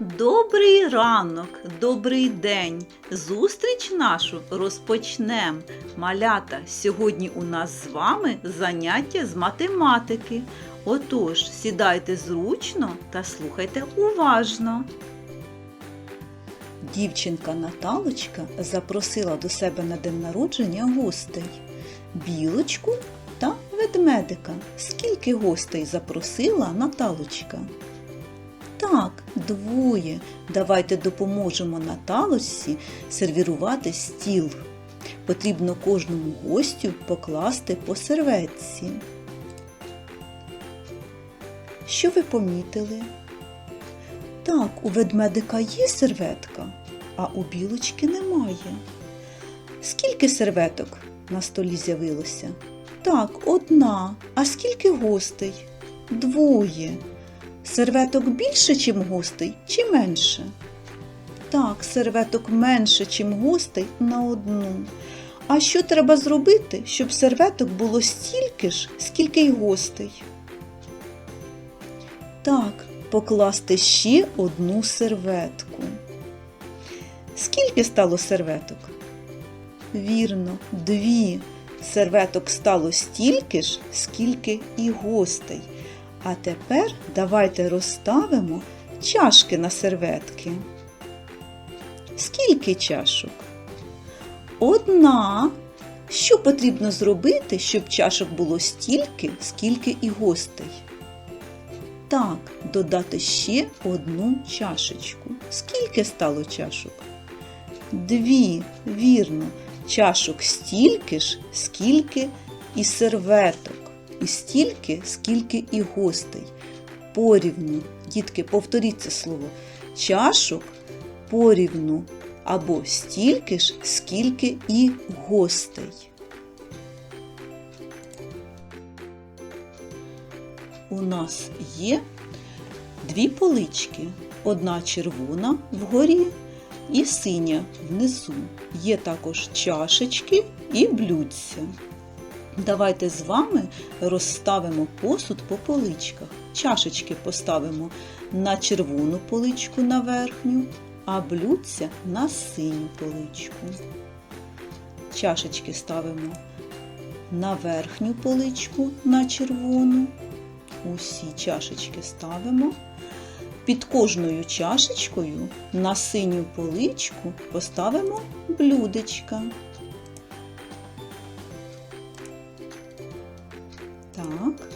Добрий ранок, добрий день. Зустріч нашу розпочнем. Малята, сьогодні у нас з вами заняття з математики. Отож, сідайте зручно та слухайте уважно. Дівчинка Наталочка запросила до себе на день народження гостей білочку та ведмедика. Скільки гостей запросила Наталочка? Двоє. Давайте допоможемо Наталочці сервірувати стіл. Потрібно кожному гостю покласти по серветці. Що ви помітили? Так, у ведмедика є серветка, а у білочки немає. Скільки серветок на столі з'явилося? Так, одна. А скільки гостей? Двоє. Серветок більше, чим гостей, чи менше? Так, серветок менше, чим гостей на одну. А що треба зробити, щоб серветок було стільки ж, скільки й гостей? Так, покласти ще одну серветку. Скільки стало серветок? Вірно, дві. Серветок стало стільки ж, скільки і гостей. А тепер давайте розставимо чашки на серветки. Скільки чашок? Одна. Що потрібно зробити, щоб чашок було стільки, скільки і гостей? Так, додати ще одну чашечку. Скільки стало чашок? Дві, вірно, чашок стільки ж, скільки і серветок і стільки, скільки і гостей. Порівну, дітки, повторіть це слово. Чашок порівну або стільки ж, скільки і гостей. У нас є дві полички. Одна червона вгорі і синя внизу. Є також чашечки і блюдця. Давайте з вами розставимо посуд по поличках. Чашечки поставимо на червону поличку на верхню, а блюдця на синю поличку. Чашечки ставимо на верхню поличку на червону. Усі чашечки ставимо. Під кожною чашечкою на синю поличку поставимо блюдечка. Так.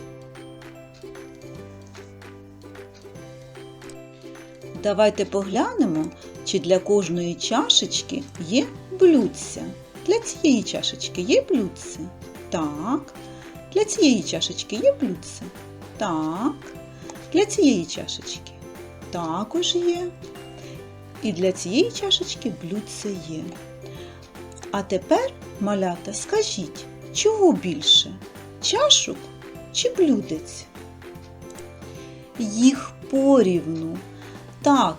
Давайте поглянемо, чи для кожної чашечки є блюдця. Для цієї чашечки є блюдце? Так. Для цієї чашечки є блюдце? Так. Для цієї чашечки також є. І для цієї чашечки блюдце є. А тепер, малята, скажіть, чого більше? Чашок чи блюдець? Їх порівну. Так,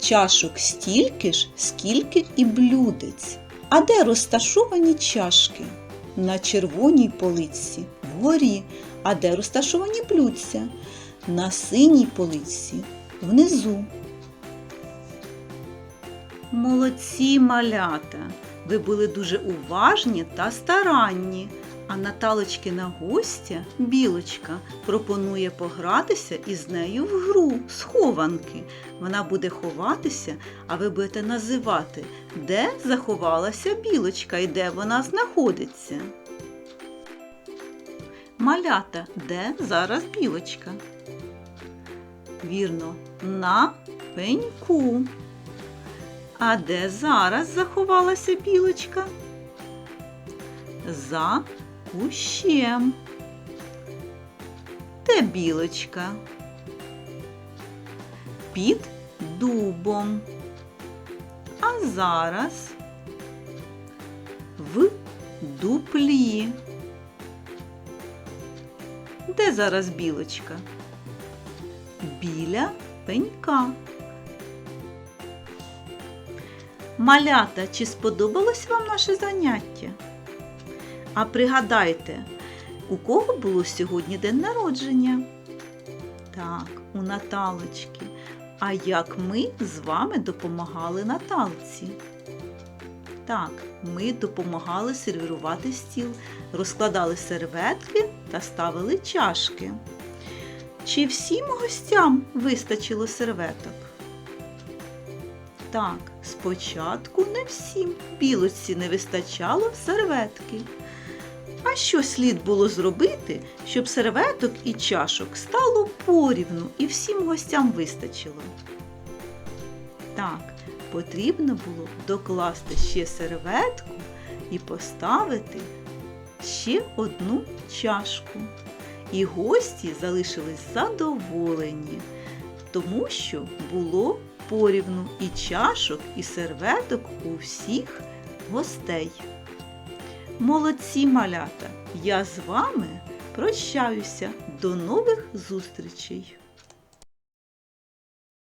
чашок стільки ж, скільки і блюдець. А де розташовані чашки? На червоній полиці вгорі. А де розташовані блюдця? На синій полиці внизу. Молодці малята! Ви були дуже уважні та старанні. А Наталочкина гостя, білочка, пропонує погратися із нею в гру схованки. Вона буде ховатися, а ви будете називати, де заховалася білочка і де вона знаходиться. Малята, де зараз білочка? Вірно, на пеньку. А де зараз заховалася білочка? За кущем. Де білочка? Під дубом. А зараз в дуплі. Де зараз білочка? Біля пенька. Малята, чи сподобалось вам наше заняття? А пригадайте, у кого було сьогодні день народження? Так, у Наталочки. А як ми з вами допомагали Наталці? Так, ми допомагали сервірувати стіл, розкладали серветки та ставили чашки. Чи всім гостям вистачило серветок? Так, спочатку не всім білочці не вистачало серветки. А що слід було зробити, щоб серветок і чашок стало порівну і всім гостям вистачило? Так, потрібно було докласти ще серветку і поставити ще одну чашку. І гості залишились задоволені, тому що було порівну і чашок, і серветок у всіх гостей. Молодці малята! Я з вами прощаюся. До нових зустрічей!